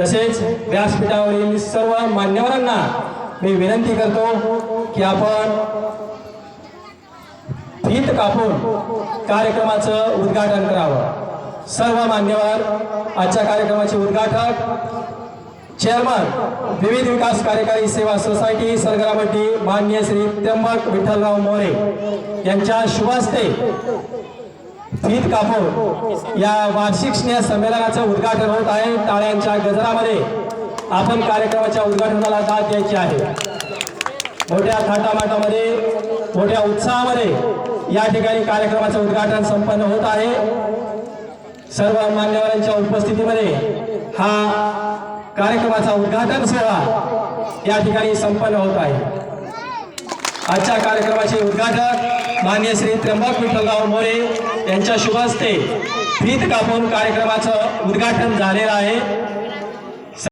तसेच व्यासपीठावरील सर्व मान्यवरांना मी विनंती करतो की आपण फीत कापून कार्यक्रमाचं उद्घाटन करावं. सर्व मान्यवर आजच्या कार्यक्रमाचे उद्घाटक चेअरमन विविध विकास कार्यकारी सेवा सोसायटी सरगरामट्टी मान्य श्री त्र्यंबक विठ्ठलराव मोरे यांच्या शुभास्ते फीत कापूर या वार्षिक स्नेह संमेलनाचं उद्घाटन होत आहे. टाळ्यांच्या गजरामध्ये आपण कार्यक्रमाच्या उद्घाटनाला दाद द्यायची आहे. मोठ्या थाटामाटामध्ये मोठ्या उत्साहामध्ये या ठिकाणी कार्यक्रमाचं उद्घाटन संपन्न होत आहे. सर्व मान्यवरांच्या उपस्थितीमध्ये हा कार्यक्रमाचा उद्घाटन सोहळा या ठिकाणी संपन्न होत आहे. आजच्या कार्यक्रमाचे उद्घाटक मान्य श्री त्र्यंबक विठ्ठलराव मोरे यांच्या शुभ हस्ते भीत कापून कार्यक्रमाचं उद्घाटन झालेलं आहे.